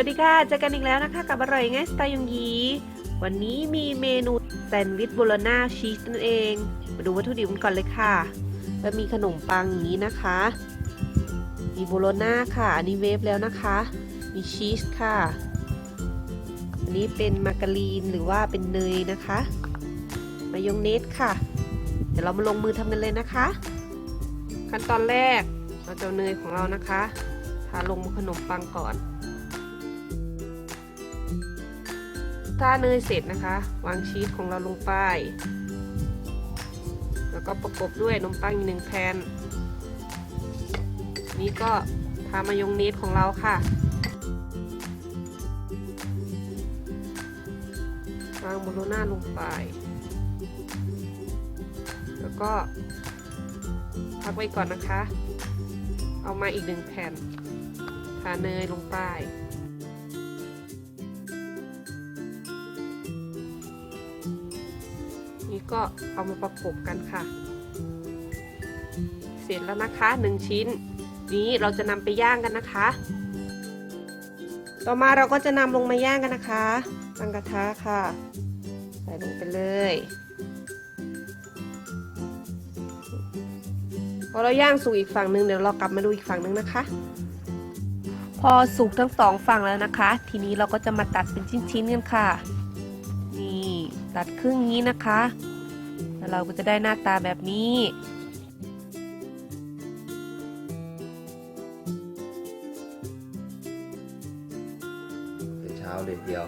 วัสดีค่ะเจอกันอีกแล้วนะคะ กับอร่อยง่ายสไตล์ยงยีวันนี้มีเมนูแซนด์วิชโบโลน่าชีสนั่นเอง มาดูวัตถุดิบกันก่อนเลยค่ะแล้วมีขนมปังอย่างนี้นะคะ มีโบโลน่าค่ะอันนี้เวฟแล้วนะคะ มีชีสค่ะ อันนี้เป็นมาการีนหรือว่าเป็นเนยนะคะ มายองเนสค่ะ เดี๋ยวเรามาลงมือทำกันเลยนะคะ ขั้นตอนแรกเราจะเอาเนยของเรานะคะทาลงบนขนมปังก่อน ถ้าเนยเสร็จนะคะ วางชีสของเราลงไป แล้วก็ประกบด้วยนมปังอีกหนึ่งแผ่นนี่ก็ทามายองเนสของเราค่ะวางโบโลน่าลงไป แล้วก็พักไว้ก่อนนะคะ เอามาอีกหนึ่งแผ่นทาเนยลงไป ก็เอามาประกบกันค่ะ เสร็จแล้วนะคะหนึ่งชิ้น นี้เราจะนำไปย่างกันนะคะ ต่อมาเราก็จะนำลงมาย่างกันนะคะตั้งกระทะค่ะ ใส่ลงไปเลยพอเราย่างสุกอีกฝั่งหนึ่งเดี๋ยวเรากลับมาดูอีกฝั่งหนึ่งนะคะ พอสุกทั้งสองฝั่งแล้วนะคะ ทีนี้เราก็จะมาตัดเป็นชิ้นๆกันค่ะ นี่ตัดครึ่งนี้นะคะ แล้วเราก็จะได้หน้าตาแบบนี้เช้าเลยเดียว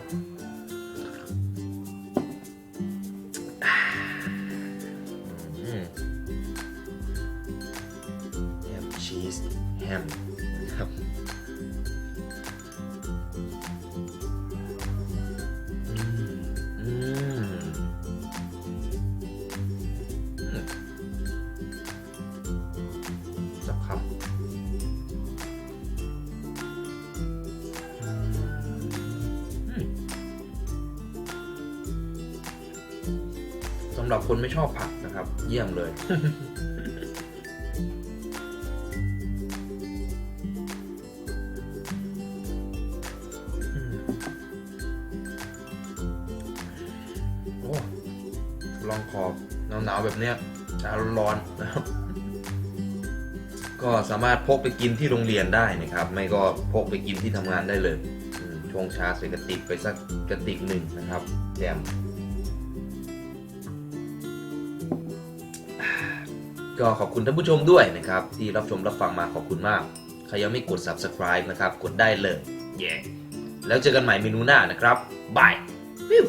แฮมชีสแฮมครับ หรับคนไม่ชอบผักนะครับ เยี่ยมเลย โอ้ลองขอบหนาวๆแบบเนี้ยร้อนๆนะครับ ก็สามารถพกไปกินที่โรงเรียนได้นะครับ ไม่ก็พกไปกินที่ทำงานได้เลยชงชาใส่กระติกไปสักกระติกหนึ่งนะครับแจม ก็ขอบคุณท่านผู้ชมด้วยนะครับ ที่รับชมรับฟังมาขอบคุณมากใครยังไม่กด subscribe นะครับ กดได้เลย เย้แล้วเจอกันใหม่เมนูหน้านะครับบายวิว